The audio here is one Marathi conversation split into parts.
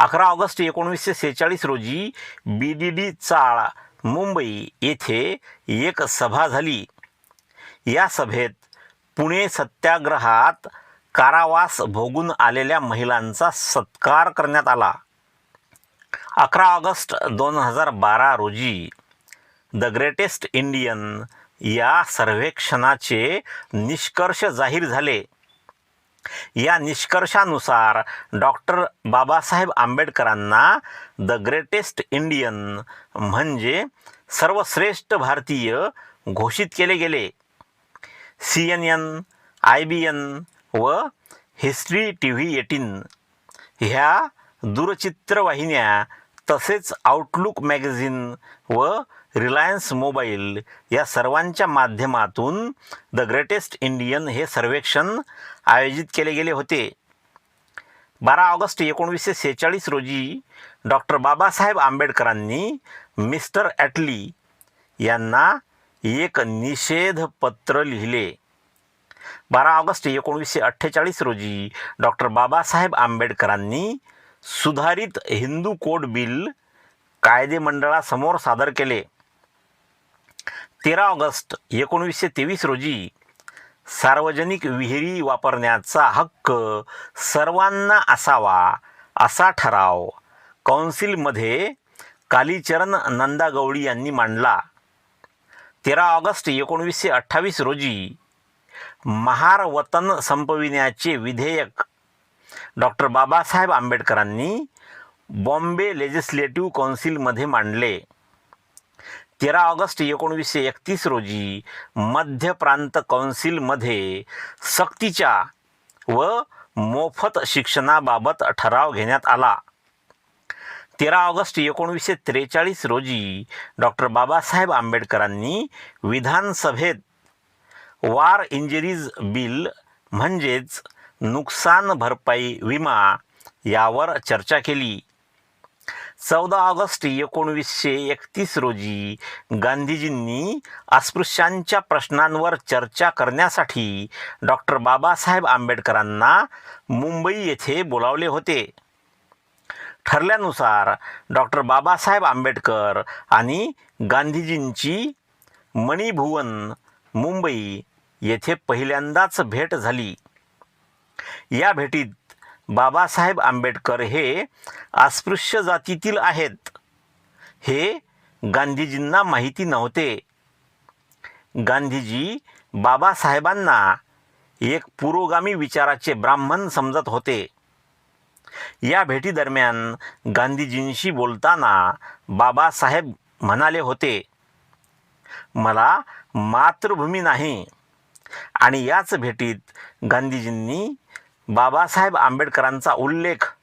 अकरा ऑगस्ट एकोणीसशे सेहेचाळीस रोजी बी डी डी चाळ मुंबई येथे एक सभा झाली. या सभेत पुणे सत्याग्रहात कारावास भोगून आलेल्या महिलांचा सत्कार करण्यात आला. अकरा ऑगस्ट दोन हजार बारा रोजी द ग्रेटेस्ट इंडियन या सर्वेक्षणाचे निष्कर्ष जाहीर झाले. या निष्कर्षानुसार डॉक्टर बाबासाहेब आंबेडकरांना द ग्रेटेस्ट इंडियन म्हणजे सर्वश्रेष्ठ भारतीय घोषित केले गेले. C N N I B N व हिस्ट्री टी व्ही एटीन ह्या दूरचित्रवाहिन्या तसेच आउटलुक मॅगझिन व रिलायन्स मोबाईल या सर्वांच्या माध्यमातून द ग्रेटेस्ट इंडियन हे सर्वेक्षण आयोजित केले गेले होते. बारा ऑगस्ट एकोणीसशे सेहेचाळीस रोजी डॉक्टर बाबासाहेब आंबेडकरांनी मिस्टर ॲटली यांना एक निषेधपत्र लिहिले. बारा ऑगस्ट एकोणीसशे अठ्ठेचाळीस रोजी डॉक्टर बाबासाहेब आंबेडकरांनी सुधारित हिंदू कोड बिल कायदेमंडळासमोर सादर केले. तेरा ऑगस्ट एकोणीसशे तेवीस रोजी सार्वजनिक विहिरी वापरण्याचा हक्क सर्वांना असावा असा ठराव कौन्सिलमध्ये कालीचरण नंदागौडी यांनी मांडला. तेरा ऑगस्ट एकोणीसशे अठ्ठावीस रोजी महार वतन संपविण्याचे विधेयक डॉक्टर बाबासाहेब आंबेडकरांनी बॉम्बे लेजिस्लेटिव्ह कौन्सिलमध्ये मांडले. तेरा ऑगस्ट एकोणवीसशे एकतीस रोजी मध्य प्रांत कौन्सिलमध्ये सक्तीच्या व मोफत शिक्षणाबाबत ठराव घेण्यात आला. तेरा ऑगस्ट एकोणवीसशे त्रेचाळीस रोजी डॉक्टर बाबासाहेब आंबेडकरांनी विधानसभेत वार इंजरीज बिल म्हणजेच नुकसान भरपाई विमा यावर चर्चा केली. चौदा ऑगस्ट एकोणवीसशे एकतीस रोजी गांधीजींनी अस्पृश्यांच्या प्रश्नांवर चर्चा करण्यासाठी डॉक्टर बाबासाहेब आंबेडकरांना मुंबई येथे बोलावले होते. ठरल्यानुसार डॉक्टर बाबासाहेब आंबेडकर आणि गांधीजींची मणिभुवन मुंबई येथे पहिल्यांदाच भेट झाली. या भेटीत बाबासाहेब आंबेडकर हे अस्पृश्य जातीतील आहेत. हे गांधीजींना माहिती नव्हते. गांधीजी बाबासाहेबांना एक पुरोगामी विचाराचे ब्राह्मण समजत होते. या भेटीदरम्यान गांधीजींशी बोलताना बाबासाहेब म्हणाले होते मला मातृभूमी नाही. आणि याच भेटीत गांधीजींनी बाबासाहेब आंबेडकरांचा उल्लेख.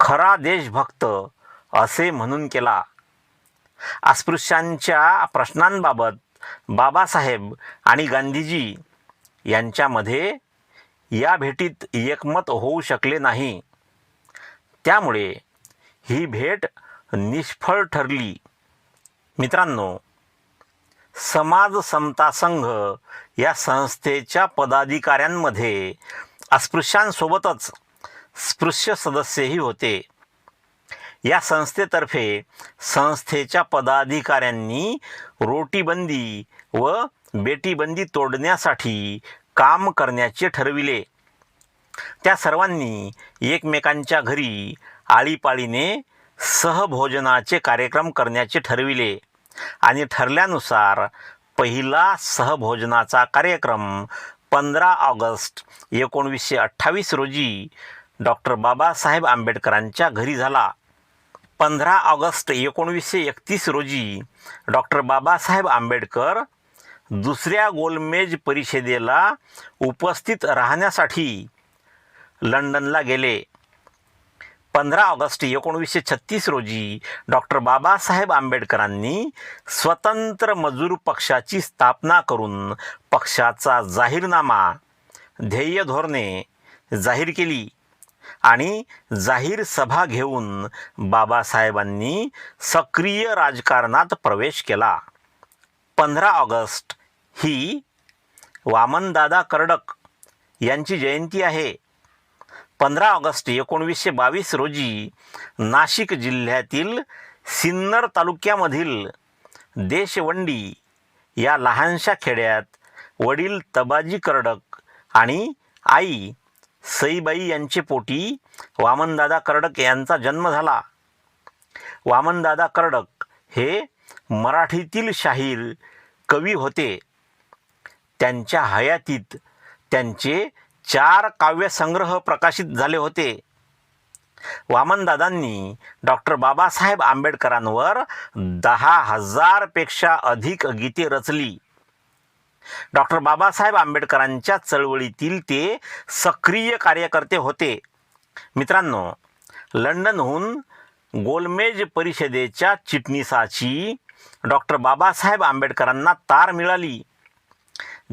खरा देशभक्त असे म्हणून केला. अस्पृश्यांच्या प्रश्नांबाबत बाबासाहेब आणि गांधीजी यांच्यामध्ये या भेटीत एकमत होऊ शकले नाही. त्यामुळे ही भेट निष्फळ ठरली. मित्रांनो समाज समता संघ या संस्थेच्या पदाधिकाऱ्यांमध्ये अस्पृश्यांसोबतच स्पृश्य सदस्यही होते. या संस्थेतर्फे संस्थेच्या पदाधिकाऱ्यांनी रोटीबंदी व बेटीबंदी तोडण्यासाठी काम करण्याचे ठरविले. त्या सर्वांनी एकमेकांच्या घरी आळीपाळीने सहभोजनाचे कार्यक्रम करण्याचे ठरविले आणि ठरल्यानुसार पहिला सहभोजनाचा कार्यक्रम पंधरा ऑगस्ट एकोणवीसशे अठ्ठावीस रोजी डॉक्टर बाबासाहेब आंबेडकरांच्या घरी झाला. पंधरा ऑगस्ट एकोणवीसशे एकतीस रोजी डॉक्टर बाबासाहेब आंबेडकर दुसऱ्या गोलमेज परिषदेला उपस्थित राहण्यासाठी लंडनला गेले. पंधरा ऑगस्ट एकोणीसशे छत्तीस रोजी डॉक्टर बाबासाहेब आंबेडकरांनी स्वतंत्र मजूर पक्षाची स्थापना करून पक्षाचा जाहीरनामा ध्येय धोरणे जाहीर केली आणि जाहीर सभा घेऊन बाबासाहेबांनी सक्रिय राजकारणात प्रवेश केला. पंधरा ऑगस्ट ही वामनदादा कर्डक यांची जयंती आहे. पंधरा ऑगस्ट एकोणवीसशे बावीस रोजी नाशिक जिल्ह्यातील सिन्नर तालुक्यामधील देशवंडी या लहानशा खेड्यात वडील तबाजी कर्डक आणि आई सईबाई यांचे पोटी वामनदादा कर्डक यांचा जन्म झाला. वामनदादा कर्डक हे मराठीतील शाहीर कवी होते. त्यांच्या हयातीत त्यांचे चार काव्यसंग्रह प्रकाशित झाले होते. वामनदादांनी डॉक्टर बाबासाहेब आंबेडकरांवर दहा हजारपेक्षा अधिक गीते रचली. डॉक्टर बाबासाहेब आंबेडकरांच्या चळवळीतील ते सक्रिय कार्यकर्ते होते. मित्रांनो लंडनहून गोलमेज परिषदेच्या चिटणीसाची डॉक्टर बाबासाहेब आंबेडकरांना तार मिळाली.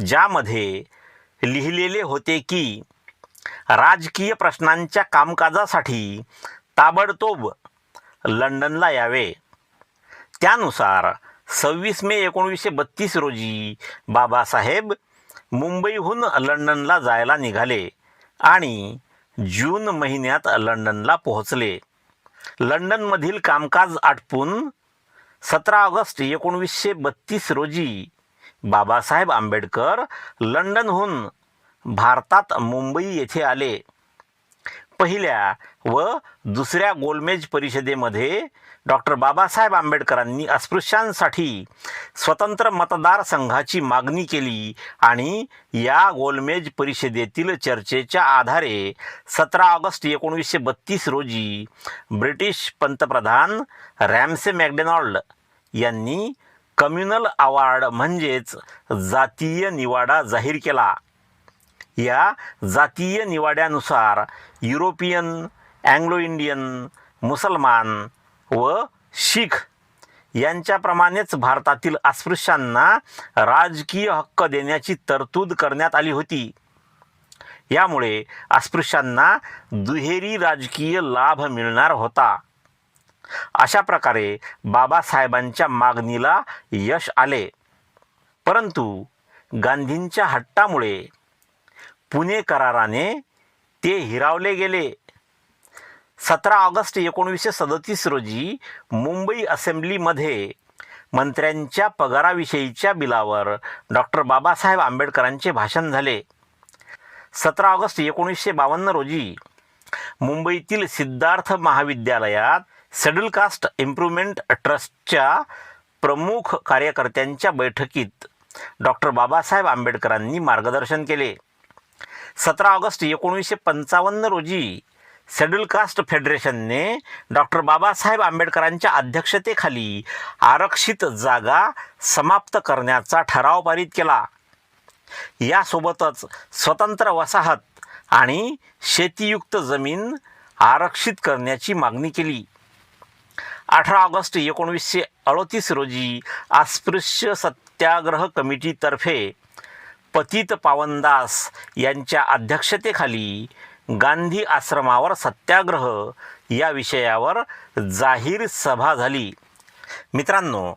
ज्यामध्ये लिहिलेले होते की राजकीय प्रश्नांच्या कामकाजासाठी ताबडतोब लंडनला यावे. त्यानुसार सव्वीस मे एकोणीसशे बत्तीस रोजी बाबासाहेब मुंबईहून लंडनला जायला निघाले आणि जून महिन्यात लंडनला पोहोचले. लंडनमधील कामकाज आटपून सतरा ऑगस्ट एकोणवीसशे बत्तीस रोजी बाबासाहेब आंबेडकर लंडनहून भारतात मुंबई येथे आले. पहिल्या व दुसऱ्या गोलमेज परिषदेमध्ये डॉक्टर बाबासाहेब आंबेडकरांनी अस्पृश्यांसाठी स्वतंत्र मतदारसंघाची मागणी केली आणि या गोलमेज परिषदेतील चर्चेच्या आधारे सतरा ऑगस्ट एकोणीसशे बत्तीस रोजी ब्रिटिश पंतप्रधान रॅमसे मॅकडोनाल्ड यांनी कम्युनल अवॉर्ड म्हणजेच जातीय निवाडा जाहीर केला. या जातीय निवाड्यानुसार युरोपियन अँग्लो इंडियन मुसलमान व शीख यांच्याप्रमाणेच भारतातील अस्पृश्यांना राजकीय हक्क देण्याची तरतूद करण्यात आली होती. यामुळे अस्पृश्यांना दुहेरी राजकीय लाभ मिळणार होता. अशा प्रकारे बाबासाहेबांच्या मागणीला यश आले. परंतु गांधींच्या हट्टामुळे पुणे कराराने ते हिरावले गेले. सतरा ऑगस्ट एकोणीसशे सदतीस रोजी मुंबई असेंब्लीमध्ये मंत्र्यांच्या पगाराविषयीच्या बिलावर डॉक्टर बाबासाहेब आंबेडकरांचे भाषण झाले. सतरा ऑगस्ट एकोणीसशे बावन्न रोजी मुंबईतील सिद्धार्थ महाविद्यालयात शेड्यूल कास्ट इम्प्रूव्हमेंट ट्रस्टच्या प्रमुख कार्यकर्त्यांच्या बैठकीत डॉक्टर बाबासाहेब आंबेडकरांनी मार्गदर्शन केले. सतरा ऑगस्ट एकोणीसशे पंचावन्न रोजी शेड्यूल कास्ट फेडरेशनने डॉक्टर बाबासाहेब आंबेडकरांच्या अध्यक्षतेखाली आरक्षित जागा समाप्त करण्याचा ठराव पारित केला. यासोबतच स्वतंत्र वसाहत आणि शेतीयुक्त जमीन आरक्षित करण्याची मागणी केली. अठरा ऑगस्ट एकोणवीसशे अडतीस रोजी अस्पृश्य सत्याग्रह कमिटीतर्फे पतित पावनदास यांच्या अध्यक्षतेखाली गांधी आश्रमावर सत्याग्रह या विषयावर जाहीर सभा झाली. मित्रांनो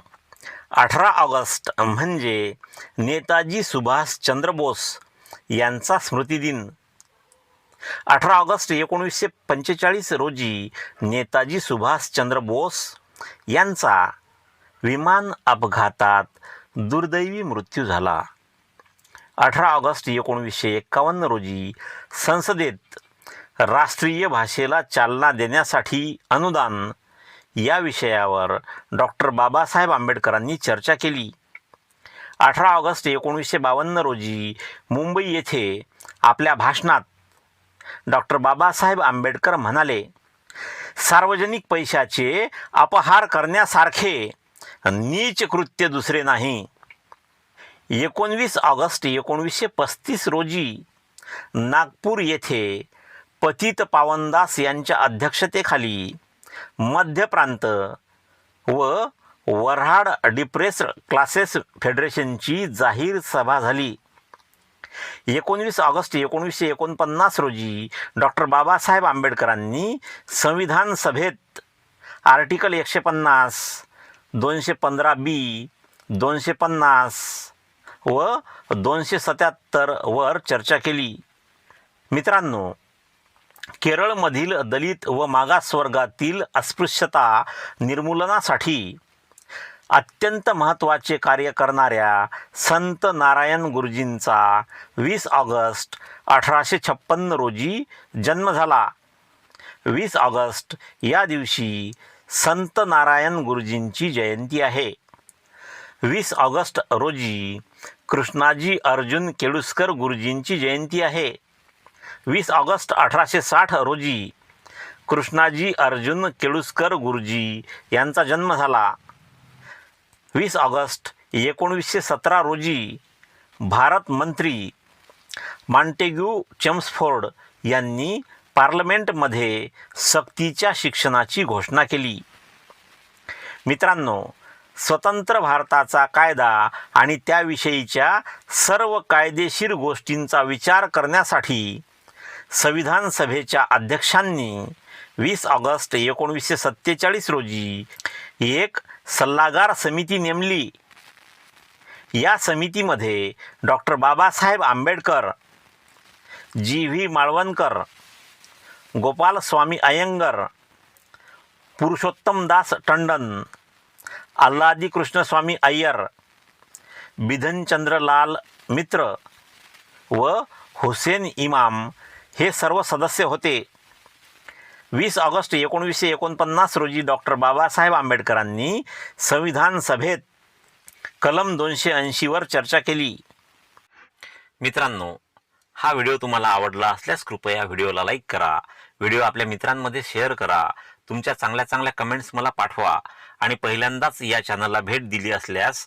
अठरा ऑगस्ट म्हणजे नेताजी सुभाषचंद्र बोस यांचा स्मृतिदिन. अठरा ऑगस्ट एकोणीसशे पंचेचाळीस रोजी नेताजी सुभाषचंद्र बोस यांचा विमान अपघातात दुर्दैवी मृत्यू झाला. अठरा ऑगस्ट एकोणवीसशे एक्कावन्न रोजी संसदेत राष्ट्रीय भाषेला चालना देण्यासाठी अनुदान या विषयावर डॉक्टर बाबासाहेब आंबेडकरांनी चर्चा केली. अठरा ऑगस्ट एकोणीसशे बावन्न रोजी मुंबई येथे आपल्या भाषणात डॉक्टर बाबासाहेब आंबेडकर म्हणाले सार्वजनिक पैशाचे अपहार करण्यासारखे नीच कृत्य दुसरे नाही. एकोणवीस ऑगस्ट एकोणवीसशे पस्तीस रोजी नागपूर येथे पतित पावनदास यांच्या अध्यक्षतेखाली मध्य प्रांत व वऱ्हाड डिप्रेस्ड क्लासेस फेडरेशनची जाहीर सभा झाली. एकोणवीस ऑगस्ट एकोणीसशे एकोणपन्नास रोजी डॉक्टर बाबासाहेब आंबेडकरांनी संविधान सभेत आर्टिकल एकशे पन्नास दोनशे पंधरा बी दोनशे पन्नास व दोनशे सत्याहत्तर वर चर्चा केली. मित्रांनो केरळमधील दलित व मागासवर्गातील अस्पृश्यता निर्मूलनासाठी अत्यंत महत्त्वाचे कार्य करणाऱ्या संत नारायण गुरुजींचा वीस ऑगस्ट अठराशे छप्पन्न रोजी जन्म झाला. वीस ऑगस्ट या दिवशी संत नारायण गुरुजींची जयंती आहे. वीस ऑगस्ट रोजी कृष्णाजी अर्जुन केळुस्कर गुरुजींची जयंती आहे. वीस ऑगस्ट अठराशे साठ रोजी कृष्णाजी अर्जुन केळुस्कर गुरुजी यांचा जन्म झाला. वीस ऑगस्ट एकोणवीसशे सतरा रोजी भारत मंत्री मांटेग्यू चेम्सफोर्ड यांनी पार्लमेंटमध्ये सक्तीच्या शिक्षणाची घोषणा केली. मित्रांनो स्वतंत्र भारताचा कायदा आणि त्याविषयीच्या सर्व कायदेशीर गोष्टींचा विचार करण्यासाठी संविधान सभेच्या अध्यक्षांनी वीस ऑगस्ट एकोणीसशे सत्तेचाळीस रोजी एक सल्लागार समिती नेमली. या समितीमध्ये doctor Babasaheb Ambedkar G V Mavalankar Gopalaswami Ayyangar Purushottamdas Tandon Alladi Krishnaswami Ayyar Bidhan Chandra Lal Mitra व हुसेन इमाम हे सर्व सदस्य होते. वीस ऑगस्ट एकोणवीसशे एकोणपन्नास रोजी डॉक्टर बाबासाहेब आंबेडकरांनी संविधान सभेत कलम दोनशे ऐंशीवर चर्चा केली. मित्रांनो हा व्हिडिओ तुम्हाला आवडला असल्यास कृपया व्हिडिओला लाईक करा. व्हिडिओ आपल्या मित्रांमध्ये शेअर करा. तुमच्या चांगल्या चांगल्या कमेंट्स मला पाठवा. आणि पहिल्यांदाच या चॅनलला भेट दिली असल्यास